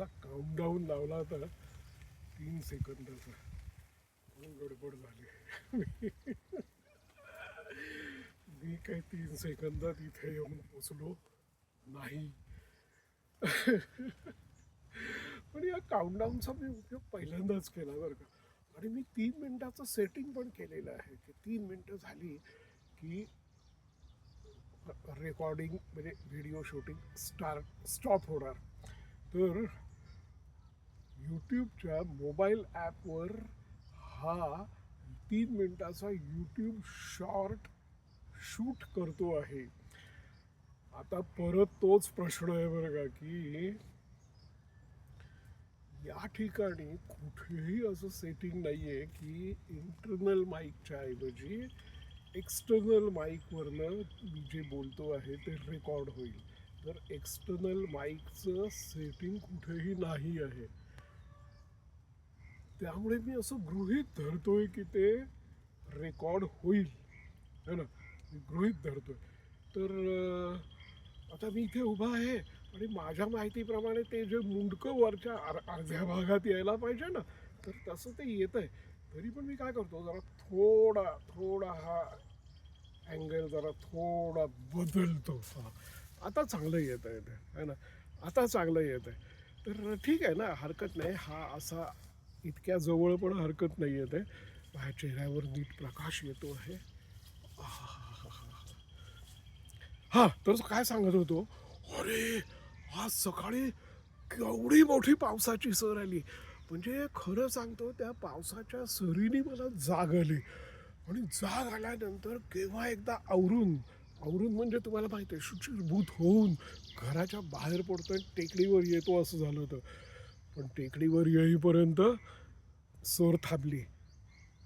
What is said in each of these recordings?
Countdown लावला होता. तीन सेकंदाचा. म्हणून गडबड झाली. मी काही तीन सेकंदात इथे येऊन पोचलो नाही. पण या काउंटडाऊनचा मी उपयोग पहिल्यांदाच केला बरं का. आणि मी तीन मिनिटाचं सेटिंग पण केलेलं आहे. की तीन मिनटं झाली की रेकॉर्डिंग म्हणजे व्हिडिओ शूटिंग स्टार्ट स्टॉप होणार. तर यूट्यूबच्या मोबाईल ॲपवर हा तीन मिनिटाचा यूट्यूब शॉर्ट शूट करतो आहे. आता परत तोच प्रश्न आहे बरं का की या ठिकाणी कुठेही असं सेटिंग नाही आहे की इंटरनल माईकच्या ऐवजी एक्सटर्नल माईकवरनं मी जे बोलतो आहे ते रेकॉर्ड होईल. तर एक्सटर्नल माईकचं सेटिंग कुठेही नाही आहे. त्यामुळे मी असं गृहीत धरतोय की ते रेकॉर्ड होईल. है ना? मी गृहीत धरतोय. तर आता मी इथे उभा आहे आणि माझ्या माहितीप्रमाणे ते जे मुंडकं वरच्या अर्ध्या भागात यायला पाहिजे ना तर तसं ते येत आहे. तरी पण मी काय करतो जरा थोडा थोडा हा अँगल जरा थोडा बदलतो. हा आता चांगलं येत आहे ते है ना? आता चांगलं येत आहे. तर ठीक आहे ना हरकत नाही. हा असा इतक्या जवळ पण हरकत नाही येत आहे. माझ्या चेहऱ्यावर नीट प्रकाश येतो आहे. हा तर काय सांगत होतो? अरे आज सकाळी केवढी मोठी पावसाची सर आली. म्हणजे खरं सांगतो त्या पावसाच्या सरीने मला जाग आली. आणि जाग आल्यानंतर केव्हा एकदा आवरून आवरून म्हणजे तुम्हाला माहिती आहे शुचिरभूत होऊन घराच्या बाहेर पडतोय टेकडीवर येतो असं झालं होतं. पण टेकडीवर येईपर्यंत सोर थांबली.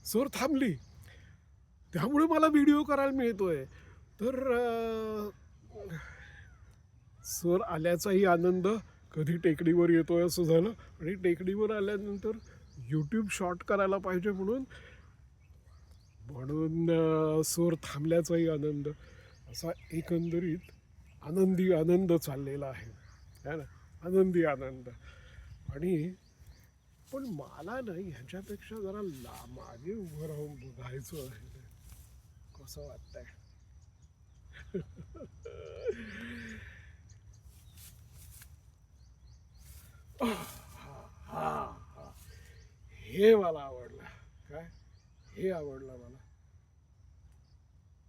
सर थांबली. त्यामुळे मला व्हिडिओ करायला मिळतोय. तर सर आल्याचाही आनंद कधी टेकडीवर येतोय असं झालं. आणि टेकडीवर आल्यानंतर यूट्यूब शॉर्ट करायला पाहिजे म्हणून म्हणून सर थांबल्याचाही आनंद. असा एकंदरीत आनंदी आनंद चाललेला आहे. है ना? आनंदी आनंद. आणि पण मला नाही ह्याच्यापेक्षा जरा ला मागे उभं राहून बघायचं आहे. कसं वाटतंय? हा हा. हे मला आवडलं. काय? हे आवडलं मला.